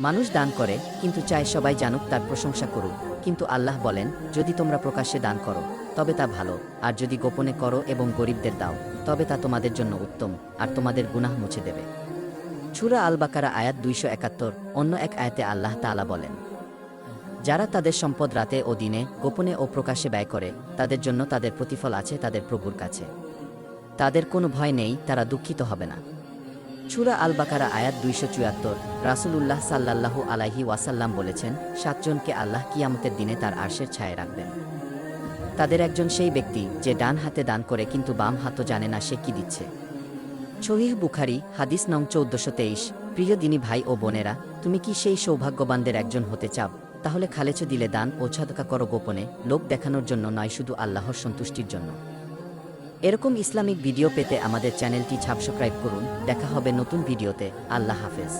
মানুষ দান করে, কিন্তু চায় সবাই জানুক তার প্রশংসা করুক। কিন্তু আল্লাহ বলেন, যদি তোমরা প্রকাশ্যে দান করো, তবে তা ভালো, আর যদি গোপনে করো এবং গরিবদের দাও, তবে তা তোমাদের জন্য উত্তম, আর তোমাদের গুনাহ মুছে দেবে। ছুরা আল বাকারা আয়াত দুইশো একাত্তর, অন্য এক আয়াতে আল্লাহ তাআলা বলেন, যারা তাদের সম্পদ রাতে ও দিনে গোপনে ও প্রকাশ্যে ব্যয় করে, তাদের জন্য তাদের প্রতিফল আছে তাদের প্রভুর কাছে। তাদের কোনো ভয় নেই, তারা দুঃখিত হবে না। ছুরা আল বাকারা আয়াত দুইশো চুয়াত্তর, রাসুলুল্লাহ সাল্লাল্লাহু আলাইহি ওয়াসাল্লাম বলেছেন, সাতজনকে আল্লাহ কিয়ামতের দিনে তার আর্শের ছায় রাখবেন। তাদের একজন সেই ব্যক্তি যে ডান হাতে দান করে কিন্তু বাম হাতও জানে না সে কি দিচ্ছে। শহীহ বুখারি, হাদিস নং চৌদ্দশো তেইশ, প্রিয় দিনী ভাই ও বোনেরা, তুমি কি সেই সৌভাগ্যবানদের একজন হতে চাও? তাহলে খালেছ দিলে দান ও ছাদকা করো গোপনে লোক দেখানোর জন্য নয় শুধু আল্লাহর সন্তুষ্টির জন্য। এরকম ইসলামিক ভিডিও পেতে আমাদের চ্যানেলটি সাবস্ক্রাইব করুন। দেখা হবে নতুন ভিডিওতে। আল্লাহ হাফেজ।